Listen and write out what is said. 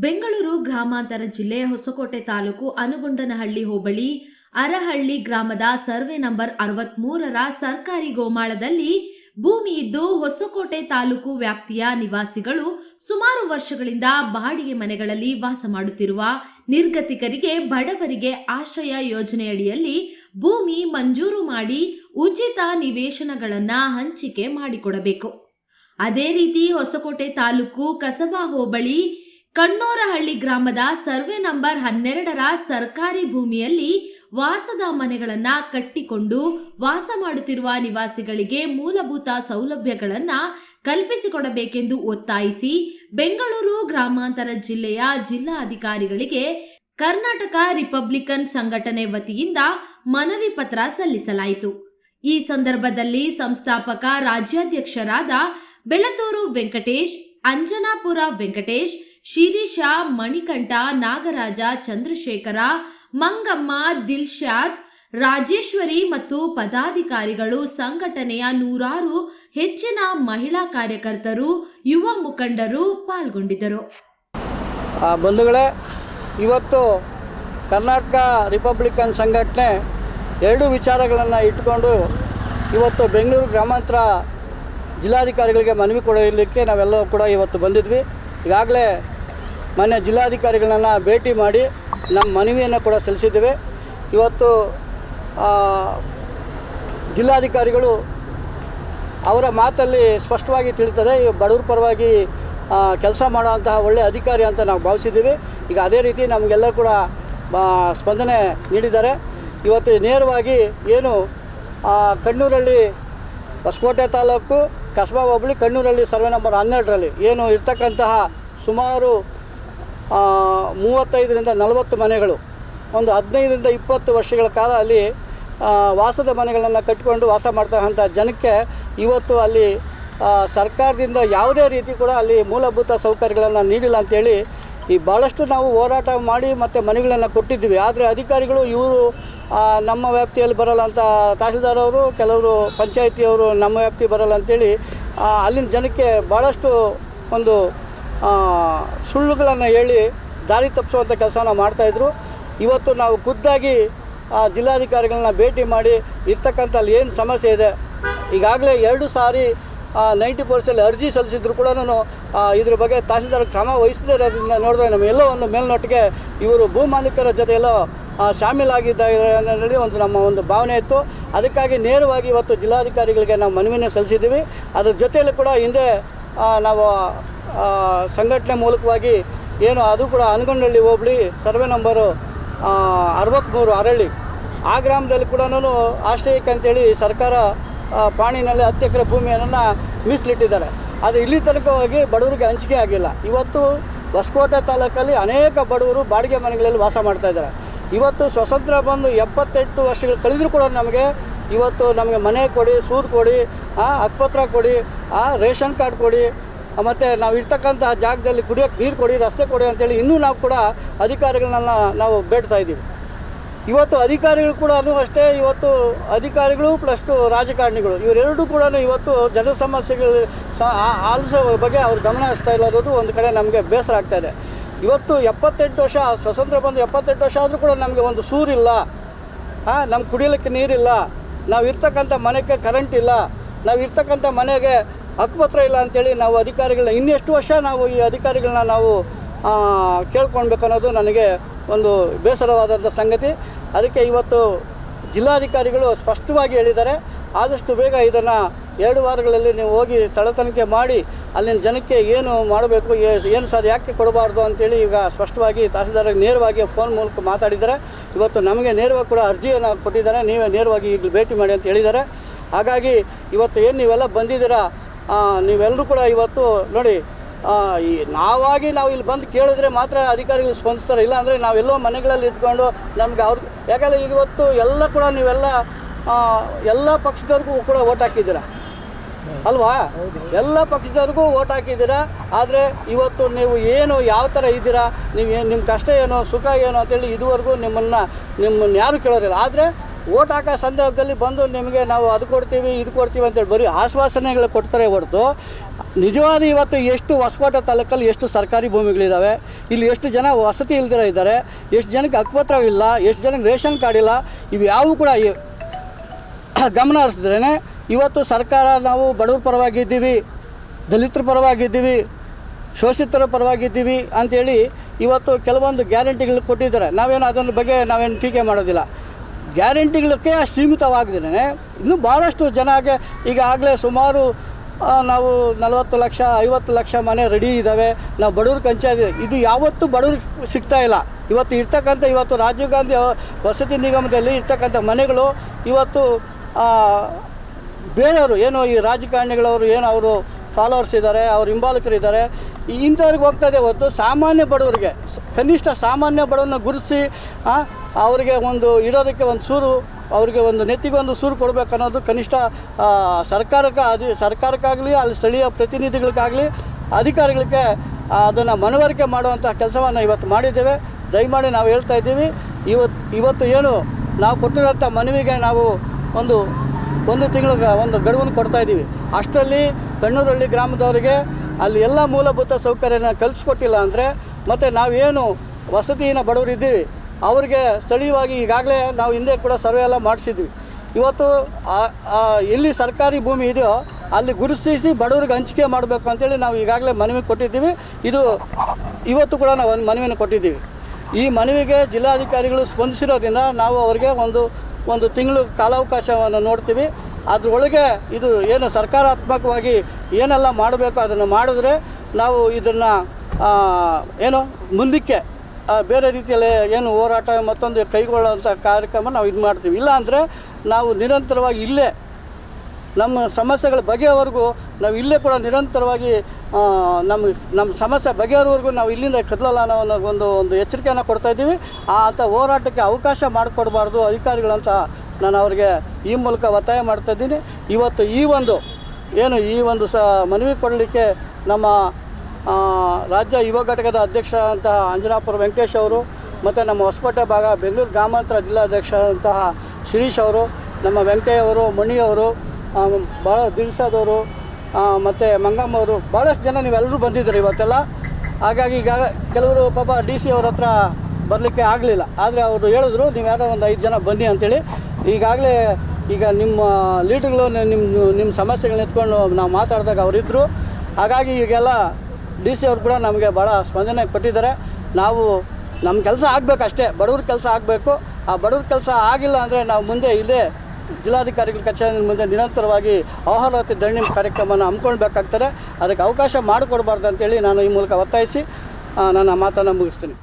ಬೆಂಗಳೂರು ಗ್ರಾಮಾಂತರ ಜಿಲ್ಲೆ ಹೊಸಕೋಟೆ ತಾಲೂಕು ಅನುಗುಂಡನಹಳ್ಳಿ ಹೋಬಳಿ ಅರಹಳ್ಳಿ ಗ್ರಾಮದ ಸರ್ವೆ ನಂಬರ್ ಅರವತ್ಮೂರರ ಸರ್ಕಾರಿ ಗೋಮಾಳದಲ್ಲಿ ಭೂಮಿ ಇದ್ದು ಹೊಸಕೋಟೆ ತಾಲೂಕು ವ್ಯಾಪ್ತಿಯ ನಿವಾಸಿಗಳು ಸುಮಾರು ವರ್ಷಗಳಿಂದ ಬಾಡಿಗೆ ಮನೆಗಳಲ್ಲಿ ವಾಸ ಮಾಡುತ್ತಿರುವ ನಿರ್ಗತಿಕರಿಗೆ ಬಡವರಿಗೆ ಆಶ್ರಯ ಯೋಜನೆಯಡಿಯಲ್ಲಿ ಭೂಮಿ ಮಂಜೂರು ಮಾಡಿ ಉಚಿತ ನಿವೇಶನಗಳನ್ನು ಹಂಚಿಕೆ ಮಾಡಿಕೊಡಬೇಕು. ಅದೇ ರೀತಿ ಹೊಸಕೋಟೆ ತಾಲೂಕು ಕಸಬಾ ಹೋಬಳಿ ಕಣ್ಣೋರಹಳ್ಳಿ ಗ್ರಾಮದ ಸರ್ವೆ ನಂಬರ್ ಹನ್ನೆರಡರ ಸರ್ಕಾರಿ ಭೂಮಿಯಲ್ಲಿ ವಾಸದ ಮನೆಗಳನ್ನ ಕಟ್ಟಿಕೊಂಡು ವಾಸ ಮಾಡುತ್ತಿರುವ ನಿವಾಸಿಗಳಿಗೆ ಮೂಲಭೂತ ಸೌಲಭ್ಯಗಳನ್ನು ಕಲ್ಪಿಸಿಕೊಡಬೇಕೆಂದು ಒತ್ತಾಯಿಸಿ ಬೆಂಗಳೂರು ಗ್ರಾಮಾಂತರ ಜಿಲ್ಲೆಯ ಜಿಲ್ಲಾಧಿಕಾರಿಗಳಿಗೆ ಕರ್ನಾಟಕ ರಿಪಬ್ಲಿಕನ್ ಸಂಘಟನೆ ವತಿಯಿಂದ ಮನವಿ ಪತ್ರ ಸಲ್ಲಿಸಲಾಯಿತು. ಈ ಸಂದರ್ಭದಲ್ಲಿ ಸಂಸ್ಥಾಪಕ ರಾಜ್ಯಾಧ್ಯಕ್ಷರಾದ ಬೆಳತೂರು ವೆಂಕಟೇಶ್, ಅಂಜನಾಪುರ ವೆಂಕಟೇಶ್ ಶಿರೀಷ, ಮಣಿಕಂಠ, ನಾಗರಾಜ, ಚಂದ್ರಶೇಖರ, ಮಂಗಮ್ಮ, ದಿಲ್ಶಾದ್, ರಾಜೇಶ್ವರಿ ಮತ್ತು ಪದಾಧಿಕಾರಿಗಳು ಸಂಘಟನೆಯ ನೂರಾರು ಹೆಚ್ಚಿನ ಮಹಿಳಾ ಕಾರ್ಯಕರ್ತರು, ಯುವ ಮುಖಂಡರು ಪಾಲ್ಗೊಂಡಿದ್ದರು. ಬಂಧುಗಳೇ, ಇವತ್ತು ಕರ್ನಾಟಕ ರಿಪಬ್ಲಿಕನ್ ಸಂಘಟನೆ ಎರಡು ವಿಚಾರಗಳನ್ನು ಇಟ್ಟುಕೊಂಡು ಇವತ್ತು ಬೆಂಗಳೂರು ಗ್ರಾಮಾಂತರ ಜಿಲ್ಲಾಧಿಕಾರಿಗಳಿಗೆ ಮನವಿ ಕೊಡಲಿಕ್ಕೆ ನಾವೆಲ್ಲರೂ ಕೂಡ ಇವತ್ತು ಬಂದಿದ್ವಿ. ಈಗಾಗಲೇ ಮೊನ್ನೆ ಜಿಲ್ಲಾಧಿಕಾರಿಗಳನ್ನ ಭೇಟಿ ಮಾಡಿ ನಮ್ಮ ಮನವಿಯನ್ನು ಕೂಡ ಸಲ್ಲಿಸಿದ್ದೇವೆ. ಇವತ್ತು ಜಿಲ್ಲಾಧಿಕಾರಿಗಳು ಅವರ ಮಾತಲ್ಲಿ ಸ್ಪಷ್ಟವಾಗಿ ತಿಳಿತದೆ. ಬಡವ್ರ ಪರವಾಗಿ ಕೆಲಸ ಮಾಡುವಂತಹ ಒಳ್ಳೆಯ ಅಧಿಕಾರಿ ಅಂತ ನಾವು ಭಾವಿಸಿದ್ದೀವಿ. ಈಗ ಅದೇ ರೀತಿ ನಮಗೆಲ್ಲ ಕೂಡ ಸ್ಪಂದನೆ ನೀಡಿದ್ದಾರೆ. ಇವತ್ತು ನೇರವಾಗಿ ಏನು ಕಣ್ಣೂರಲ್ಲಿ ಹೊಸಕೋಟೆ ತಾಲೂಕು ಕಸ್ಬಾ ಹೋಬಳಿ ಕಣ್ಣೂರಲ್ಲಿ ಸರ್ವೆ ನಂಬರ್ ಹನ್ನೆರಡರಲ್ಲಿ. ಏನು ಇರ್ತಕ್ಕಂತಹ ಸುಮಾರು ಮೂವತ್ತೈದರಿಂದ ನಲವತ್ತು ಮನೆಗಳು. ಒಂದು ಹದಿನೈದರಿಂದ ಇಪ್ಪತ್ತು ವರ್ಷಗಳ ಕಾಲ ಅಲ್ಲಿ ವಾಸದ ಮನೆಗಳನ್ನು ಕಟ್ಟಿಕೊಂಡು ವಾಸ ಮಾಡ್ತಕ್ಕಂಥ ಜನಕ್ಕೆ ಇವತ್ತು ಅಲ್ಲಿ ಸರ್ಕಾರದಿಂದ ಯಾವುದೇ ರೀತಿ ಕೂಡ ಅಲ್ಲಿ ಮೂಲಭೂತ ಸೌಕರ್ಯಗಳನ್ನು ನೀಡಿಲ್ಲ ಅಂತೇಳಿ ಈ ಭಾಳಷ್ಟು ನಾವು ಹೋರಾಟ ಮಾಡಿ ಮತ್ತು ಮನೆಗಳನ್ನು ಕೊಟ್ಟಿದ್ದೀವಿ. ಆದರೆ ಅಧಿಕಾರಿಗಳು ಇವರು ನಮ್ಮ ವ್ಯಾಪ್ತಿಯಲ್ಲಿ ಬರಲ್ಲ ಅಂತ ತಹಸೀಲ್ದಾರ್ ಅವರು ಕೆಲವರು ಪಂಚಾಯಿತಿಯವರು ನಮ್ಮ ವ್ಯಾಪ್ತಿ ಬರಲ್ಲ ಅಂತೇಳಿ ಅಲ್ಲಿನ ಜನಕ್ಕೆ ಭಾಳಷ್ಟು ಒಂದು ಸುಳ್ಳುಗಳನ್ನು ಹೇಳಿ ದಾರಿ ತಪ್ಪಿಸುವಂಥ ಕೆಲಸನ ಮಾಡ್ತಾಯಿದ್ರು ಇವತ್ತು ನಾವು ಖುದ್ದಾಗಿ ಜಿಲ್ಲಾಧಿಕಾರಿಗಳನ್ನ ಭೇಟಿ ಮಾಡಿ ಇರ್ತಕ್ಕಂಥ ಅಲ್ಲಿ ಏನು ಸಮಸ್ಯೆ ಇದೆ, ಈಗಾಗಲೇ ಎರಡು ಸಾರಿ ನೈಂಟಿ ಪರ್ಸೆಂಟ್ ಅರ್ಜಿ ಸಲ್ಲಿಸಿದ್ರು ಕೂಡ ಇದ್ರ ಬಗ್ಗೆ ತಹಸೀಲ್ದಾರ್ ಕ್ರಮ ವಹಿಸದೇ ಇರೋದ್ರಿಂದ ನೋಡಿದ್ರೆ ನಮಗೆಲ್ಲೋ ಒಂದು ಮೇಲ್ನೋಟಿಗೆ ಇವರು ಭೂ ಮಾಲೀಕರ ಜೊತೆ ಎಲ್ಲೋ ಶಾಮೀಲ್ ಶಾಮೀಲಾಗಿದ್ದಾರೆ ಒಂದು ನಮ್ಮ ಒಂದು ಭಾವನೆ ಇತ್ತು. ಅದಕ್ಕಾಗಿ ನೇರವಾಗಿ ಇವತ್ತು ಜಿಲ್ಲಾಧಿಕಾರಿಗಳಿಗೆ ನಾವು ಮನವಿಯನ್ನು ಸಲ್ಲಿಸಿದ್ದೀವಿ. ಅದ್ರ ಜೊತೆಯಲ್ಲೂ ಕೂಡ ಹಿಂದೆ ನಾವು ಸಂಘಟನೆ ಮೂಲಕವಾಗಿ ಏನು ಅದು ಕೂಡ ಅನಗೊಂಡಳ್ಳಿ ಹೋಬಳಿ ಸರ್ವೆ ನಂಬರು ಅರವತ್ತ್ಮೂರು ಅರಳ್ಳಿ ಆ ಗ್ರಾಮದಲ್ಲಿ ಕೂಡ ಆಶ್ರಯಕ್ಕೆ ಅಂತೇಳಿ ಸರ್ಕಾರ ಪಾಣಿನಲ್ಲಿ ಹತ್ತು ಎಕರೆ ಭೂಮಿಯನ್ನು ಮೀಸಲಿಟ್ಟಿದ್ದಾರೆ. ಆದರೆ ಇಲ್ಲಿ ತನಕ ಹೋಗಿ ಬಡವರಿಗೆ ಹಂಚಿಕೆ ಆಗಿಲ್ಲ. ಇವತ್ತು ಹೊಸಕೋಟೆ ತಾಲೂಕಲ್ಲಿ ಅನೇಕ ಬಡವರು ಬಾಡಿಗೆ ಮನೆಗಳಲ್ಲಿ ವಾಸ ಮಾಡ್ತಾ ಇದ್ದಾರೆ. ಇವತ್ತು ಸ್ವತಂತ್ರ ಬಂದು ಎಪ್ಪತ್ತೆಂಟು ವರ್ಷಗಳು ಕಳೆದರೂ ಕೂಡ ನಮಗೆ ಇವತ್ತು ನಮಗೆ ಮನೆ ಕೊಡಿ ಸೂರು ಕೊಡಿ ಆ, ಹಕ್ಕುಪತ್ರ ಕೊಡಿ ಆ, ರೇಷನ್ ಕಾರ್ಡ್ ಕೊಡಿ ಮತ್ತು ನಾವು ಇರ್ತಕ್ಕಂಥ ಜಾಗದಲ್ಲಿ ಕುಡಿಯೋಕ್ಕೆ ನೀರು ಕೊಡಿ ರಸ್ತೆ ಕೊಡಿ ಅಂತೇಳಿ ಇನ್ನೂ ನಾವು ಕೂಡ ಅಧಿಕಾರಿಗಳನ್ನ ನಾವು ಬೇಡ್ತಾ ಇದ್ದೀವಿ. ಇವತ್ತು ಅಧಿಕಾರಿಗಳು ಕೂಡ ಅಷ್ಟೇ, ಇವತ್ತು ಅಧಿಕಾರಿಗಳು ಪ್ಲಸ್ ಟು ರಾಜಕಾರಣಿಗಳು, ಇವರೆರಡೂ ಕೂಡ ಇವತ್ತು ಜನ ಸಮಸ್ಯೆಗಳು ಆಲಿಸೋ ಬಗ್ಗೆ ಅವ್ರು ಗಮನ ಹರಿಸ್ತಾ ಇರೋದು ಒಂದು ಕಡೆ ನಮಗೆ ಬೇಸರ ಆಗ್ತಾ ಇದೆ. ಇವತ್ತು ಎಪ್ಪತ್ತೆಂಟು ವರ್ಷ, ಸ್ವತಂತ್ರ ಬಂದು ಎಪ್ಪತ್ತೆಂಟು ವರ್ಷ ಆದರೂ ಕೂಡ ನಮಗೆ ಒಂದು ಸೂರಿಲ್ಲ. ಹಾಂ ನಮ್ಗೆ ಕುಡಿಯಲಿಕ್ಕೆ ನೀರಿಲ್ಲ. ನಾವು ಇರ್ತಕ್ಕಂಥ ಮನೆಗೆ ಕರೆಂಟ್ ಇಲ್ಲ. ನಾವು ಇರ್ತಕ್ಕಂಥ ಮನೆಗೆ ಹಕ್ಕುಪತ್ರ ಇಲ್ಲ ಅಂತೇಳಿ ನಾವು ಅಧಿಕಾರಿಗಳನ್ನ ಇನ್ನೆಷ್ಟು ವರ್ಷ ನಾವು ಈ ಅಧಿಕಾರಿಗಳನ್ನ ನಾವು ಕೇಳ್ಕೊಳ್ಬೇಕು ಅನ್ನೋದು ನನಗೆ ಒಂದು ಬೇಸರವಾದಂಥ ಸಂಗತಿ. ಅದಕ್ಕೆ ಇವತ್ತು ಜಿಲ್ಲಾಧಿಕಾರಿಗಳು ಸ್ಪಷ್ಟವಾಗಿ ಹೇಳಿದ್ದಾರೆ. ಆದಷ್ಟು ಬೇಗ ಇದನ್ನು ಎರಡು ವಾರಗಳಲ್ಲಿ ನೀವು ಹೋಗಿ ಸ್ಥಳ ತನಿಖೆ ಮಾಡಿ ಅಲ್ಲಿನ ಜನಕ್ಕೆ ಏನು ಮಾಡಬೇಕು ಏನು ಸರ್, ಯಾಕೆ ಕೊಡಬಾರ್ದು ಅಂತೇಳಿ ಈಗ ಸ್ಪಷ್ಟವಾಗಿ ತಹಸೀಲ್ದಾರ್ಗೆ ನೇರವಾಗಿ ಫೋನ್ ಮೂಲಕ ಮಾತಾಡಿದ್ದಾರೆ. ಇವತ್ತು ನಮಗೆ ನೇರವಾಗಿ ಕೂಡ ಅರ್ಜಿಯನ್ನು ಕೊಟ್ಟಿದ್ದಾರೆ. ನೀವೇ ನೇರವಾಗಿ ಈಗ ಭೇಟಿ ಮಾಡಿ ಅಂತ ಹೇಳಿದ್ದಾರೆ. ಹಾಗಾಗಿ ಇವತ್ತು ಏನು ನೀವೆಲ್ಲ ಬಂದಿದ್ದೀರಾ ನೀವೆಲ್ಲರೂ ಕೂಡ ಇವತ್ತು ನೋಡಿ ಈ ನಾವಾಗಿ ನಾವು ಇಲ್ಲಿ ಬಂದು ಕೇಳಿದ್ರೆ ಮಾತ್ರ ಅಧಿಕಾರಿಗಳು ಸ್ಪಂದಿಸ್ತಾರೆ. ಇಲ್ಲ ಅಂದರೆ ನಾವೆಲ್ಲೋ ಮನೆಗಳಲ್ಲಿ ಇದ್ಕೊಂಡು ನಮ್ಗೆ ಅವ್ರಿಗೆ ಯಾಕಂದರೆ ಇವತ್ತು ಎಲ್ಲ ಕೂಡ ನೀವೆಲ್ಲ ಎಲ್ಲ ಪಕ್ಷದವ್ರಿಗೂ ಕೂಡ ಓಟ್ ಹಾಕಿದ್ದೀರಾ? ಅಲ್ವಾ? ಎಲ್ಲ ಪಕ್ಷದವ್ರಿಗೂ ಓಟ್ ಹಾಕಿದ್ದೀರಾ? ಆದರೆ ಇವತ್ತು ನೀವು ಏನು, ಯಾವ ಥರ ಇದ್ದೀರಾ? ನೀವು ಏನು ನಿಮ್ಮ ಕಷ್ಟ ಏನು, ಸುಖ ಏನು ಅಂತೇಳಿ ಇದುವರೆಗೂ ನಿಮ್ಮನ್ನು ನಿಮ್ಮನ್ನು ಯಾರು ಕೇಳೋರಿಲ್ಲ. ಆದರೆ ಓಟ್ ಹಾಕೋ ಸಂದರ್ಭದಲ್ಲಿ ಬಂದು ನಿಮಗೆ ನಾವು ಅದು ಕೊಡ್ತೀವಿ, ಇದು ಕೊಡ್ತೀವಿ ಅಂತೇಳಿ ಬರೀ ಆಶ್ವಾಸನೆಗಳು ಕೊಡ್ತಾರೆ ಹೊರತು, ನಿಜವಾದ ಇವತ್ತು ಎಷ್ಟು ಹೊಸಕೋಟೆ ತಾಲೂಕಲ್ಲಿ ಎಷ್ಟು ಸರ್ಕಾರಿ ಭೂಮಿಗಳಿದ್ದಾವೆ ಇಲ್ಲಿ ಎಷ್ಟು ಜನ ವಸತಿ ಇಲ್ದಿರ ಇದ್ದಾರೆ, ಎಷ್ಟು ಜನಕ್ಕೆ ಹಕ್ಕುಪತ್ರವಿಲ್ಲ ಎಷ್ಟು ಜನಕ್ಕೆ ರೇಷನ್ ಕಾರ್ಡ್ ಇಲ್ಲ, ಇವು ಯಾವುವು ಕೂಡ ಗಮನ ಹರಿಸಿದ್ರೇ ಇವತ್ತು ಸರ್ಕಾರ ನಾವು ಬಡವ್ರ ಪರವಾಗಿದ್ದೀವಿ, ದಲಿತರ ಪರವಾಗಿದ್ದೀವಿ, ಶೋಷಿತರ ಪರವಾಗಿದ್ದೀವಿ ಅಂಥೇಳಿ ಇವತ್ತು ಕೆಲವೊಂದು ಗ್ಯಾರಂಟಿಗಳು ಕೊಟ್ಟಿದ್ದಾರೆ. ನಾವೇನು ಅದನ್ನ ಬಗ್ಗೆ ನಾವೇನು ಟೀಕೆ ಮಾಡೋದಿಲ್ಲ. ಗ್ಯಾರಂಟಿಗಳಕ್ಕೆ ಸೀಮಿತವಾಗಿದ್ದೇನೆ. ಇನ್ನೂ ಭಾಳಷ್ಟು ಜನಗೆ ಈಗಾಗಲೇ ಸುಮಾರು ನಾವು ನಲವತ್ತು ಲಕ್ಷ, ಐವತ್ತು ಲಕ್ಷ ಮನೆ ರೆಡಿ ಇದ್ದಾವೆ ನಾವು ಬಡವ್ರಿಗೆ ಕಂಚಾಯಿತಿ ಇದು. ಯಾವತ್ತೂ ಬಡವ್ರಿಗೆ ಸಿಗ್ತಾ ಇಲ್ಲ. ಇವತ್ತು ಇರ್ತಕ್ಕಂಥ, ಇವತ್ತು ರಾಜೀವ್ ಗಾಂಧಿ ವಸತಿ ನಿಗಮದಲ್ಲಿ ಇರ್ತಕ್ಕಂಥ ಮನೆಗಳು ಇವತ್ತು ಬೇರೆಯವರು ಏನು ಈ ರಾಜಕಾರಣಿಗಳವರು ಏನು ಅವರು ಫಾಲೋವರ್ಸ್ ಇದ್ದಾರೆ, ಅವ್ರ ಹಿಂಬಾಲಕರು ಇದ್ದಾರೆ. ಇಂಥವ್ರಿಗೆ ಹೋಗ್ತಾ ಇದೆ. ಹೊತ್ತು ಸಾಮಾನ್ಯ ಬಡವರಿಗೆ ಕನಿಷ್ಠ ಸಾಮಾನ್ಯ ಬಡವನ್ನ ಗುರುತಿಸಿ ಅವರಿಗೆ ಒಂದು ಇಡೋದಕ್ಕೆ ಒಂದು ಸೂರು, ಅವರಿಗೆ ಒಂದು ನೆತ್ತಿಗೆ ಒಂದು ಸೂರು ಕೊಡಬೇಕು ಅನ್ನೋದು ಕನಿಷ್ಠ ಸರ್ಕಾರಕ್ಕೆ ಅಧಿ, ಸರ್ಕಾರಕ್ಕಾಗಲಿ, ಅಲ್ಲಿ ಸ್ಥಳೀಯ ಪ್ರತಿನಿಧಿಗಳಿಗಾಗಲಿ, ಅಧಿಕಾರಿಗಳಿಗೆ ಅದನ್ನು ಮನವರಿಕೆ ಮಾಡುವಂಥ ಕೆಲಸವನ್ನು ಇವತ್ತು ಮಾಡಿದ್ದೇವೆ. ದಯಮಾಡಿ ನಾವು ಹೇಳ್ತಾ ಇದ್ದೀವಿ. ಇವತ್ತು ಇವತ್ತು ಏನು ನಾವು ಕೊಟ್ಟಿರೋಂಥ ಮನವಿಗೆ ನಾವು ಒಂದು ಒಂದು ತಿಂಗಳ ಒಂದು ಗಡುವನ್ನು ಕೊಡ್ತಾ ಇದ್ದೀವಿ. ಅಷ್ಟರಲ್ಲಿ ಕಣ್ಣೂರಹಳ್ಳಿ ಗ್ರಾಮದವರಿಗೆ ಅಲ್ಲಿ ಎಲ್ಲ ಮೂಲಭೂತ ಸೌಕರ್ಯನ ಕಲ್ಪಿಸ್ಕೊಟ್ಟಿಲ್ಲ ಅಂದರೆ ಮತ್ತು ನಾವೇನು ವಸತಿಯನ್ನು ಬಡವರು ಇದ್ದೀವಿ. ಅವರಿಗೆ ಸ್ಥಳೀಯವಾಗಿ ಈಗಾಗಲೇ ನಾವು ಹಿಂದೆ ಕೂಡ ಸರ್ವೆ ಎಲ್ಲ ಮಾಡಿಸಿದ್ವಿ. ಇವತ್ತು ಎಲ್ಲಿ ಸರ್ಕಾರಿ ಭೂಮಿ ಇದೆಯೋ ಅಲ್ಲಿ ಗುರುತಿಸಿ ಬಡವರಿಗೆ ಹಂಚಿಕೆ ಮಾಡಬೇಕು ಅಂತೇಳಿ ನಾವು ಈಗಾಗಲೇ ಮನವಿ ಕೊಟ್ಟಿದ್ದೀವಿ. ಇದು ಇವತ್ತು ಕೂಡ ನಾವು ಒಂದು ಮನವಿಯನ್ನು ಕೊಟ್ಟಿದ್ದೀವಿ. ಈ ಮನವಿಗೆ ಜಿಲ್ಲಾಧಿಕಾರಿಗಳು ಸ್ಪಂದಿಸಿರೋದ್ರಿಂದ ನಾವು ಅವರಿಗೆ ಒಂದು ಒಂದು ತಿಂಗಳು ಕಾಲಾವಕಾಶವನ್ನು ನೋಡ್ತೀವಿ. ಅದರೊಳಗೆ ಇದು ಏನು ಸರ್ಕಾರಾತ್ಮಕವಾಗಿ ಏನೆಲ್ಲ ಮಾಡಬೇಕು ಅದನ್ನು ಮಾಡಿದ್ರೆ ನಾವು ಇದನ್ನು ಏನು ಮುಂದಕ್ಕೆ ಬೇರೆ ರೀತಿಯಲ್ಲಿ ಏನು ಹೋರಾಟ ಮತ್ತೊಂದು ಕೈಗೊಳ್ಳುವಂಥ ಕಾರ್ಯಕ್ರಮ ನಾವು ಇದು ಮಾಡ್ತೀವಿ. ಇಲ್ಲ ಅಂದರೆ ನಾವು ನಿರಂತರವಾಗಿ ಇಲ್ಲೇ ನಮ್ಮ ಸಮಸ್ಯೆಗಳ ಬಗೆಯವರೆಗೂ ನಾವು ಇಲ್ಲೇ ಕೂಡ ನಿರಂತರವಾಗಿ ನಮ್ಮ ನಮ್ಮ ಸಮಸ್ಯೆ ಬಗೆಯವರೆಗೂ ನಾವು ಇಲ್ಲಿಂದ ಕದಲಲ್ಲ ಅನ್ನೋ ಒಂದು- ಒಂದು ಎಚ್ಚರಿಕೆಯನ್ನು ಕೊಡ್ತಾ ಇದ್ದೀವಿ. ಆ ಅಂಥ ಹೋರಾಟಕ್ಕೆ ಅವಕಾಶ ಮಾಡಿಕೊಡಬಾರ್ದು ಅಧಿಕಾರಿಗಳಂತ ನಾನು ಅವರಿಗೆ ಈ ಮೂಲಕ ಒತ್ತಾಯ ಮಾಡ್ತಾ ಇದ್ದೀನಿ. ಇವತ್ತು ಈ ಒಂದು, ಏನು ಈ ಒಂದು ಸ ಮನವಿ ಕೊಡಲಿಕ್ಕೆ ನಮ್ಮ ರಾಜ್ಯ ಯುವ ಘಟಕದ ಅಧ್ಯಕ್ಷ ಅಂತಹ ಅಂಜನಾಪುರ ವೆಂಕಟೇಶ್ ಅವರು, ಮತ್ತು ನಮ್ಮ ಹೊಸಪೇಟೆ ಭಾಗ ಬೆಂಗಳೂರು ಗ್ರಾಮಾಂತರ ಜಿಲ್ಲಾಧ್ಯಕ್ಷ ಅಂತಹ ಶಿರೀಶ್ ಅವರು, ನಮ್ಮ ವೆಂಕಯ್ಯ ಅವರು ಮಣಿಯವರು ಭಾಳ ದಿಲ್ಸಾದವರು ಮತ್ತು ಮಂಗಮ್ಮ ಅವರು ಭಾಳಷ್ಟು ಜನ ನೀವೆಲ್ಲರೂ ಬಂದಿದ್ದೀರಿ ಇವತ್ತೆಲ್ಲ. ಹಾಗಾಗಿ ಈಗ ಕೆಲವರು ಪಾಪ ಡಿ ಸಿ ಅವ್ರ ಹತ್ರ ಬರಲಿಕ್ಕೆ ಆಗಲಿಲ್ಲ. ಆದರೆ ಅವರು ಹೇಳಿದ್ರು, ನೀವು ಯಾರೋ ಒಂದು ಐದು ಜನ ಬನ್ನಿ ಅಂತೇಳಿ. ಈಗಾಗಲೇ ಈಗ ನಿಮ್ಮ ಲೀಡ್ರ್ಗಳು, ನಿಮ್ಮ ನಿಮ್ಮ ಸಮಸ್ಯೆಗಳನ್ನ ಎತ್ಕೊಂಡು ನಾವು ಮಾತಾಡಿದಾಗ ಅವರಿದ್ದರು ಹಾಗಾಗಿ ಈಗೆಲ್ಲ ಡಿ ಸಿ ಅವರು ಕೂಡ ನಮಗೆ ಭಾಳ ಸ್ಪಂದನೆ ಕೊಟ್ಟಿದ್ದಾರೆ. ನಾವು ನಮ್ಮ ಕೆಲಸ ಆಗಬೇಕು ಅಷ್ಟೇ ಬಡವ್ರ ಕೆಲಸ ಆಗಬೇಕು. ಆ ಬಡವ್ರ ಕೆಲಸ ಆಗಿಲ್ಲ ಅಂದರೆ ನಾವು ಮುಂದೆ ಇಲ್ಲೇ ಜಿಲ್ಲಾಧಿಕಾರಿಗಳ ಕಚೇರಿ ಮುಂದೆ ನಿರಂತರವಾಗಿ ಆಹಾರವತಿ ಧರಣಿ ಕಾರ್ಯಕ್ರಮವನ್ನು ಹಮ್ಮಿಕೊಳ್ಬೇಕಾಗ್ತದೆ. ಅದಕ್ಕೆ ಅವಕಾಶ ಮಾಡಿಕೊಡ್ಬಾರ್ದು ಅಂತೇಳಿ ನಾನು ಈ ಮೂಲಕ ಒತ್ತಾಯಿಸಿ ನನ್ನ ಮಾತನ್ನು ಮುಗಿಸ್ತೀನಿ.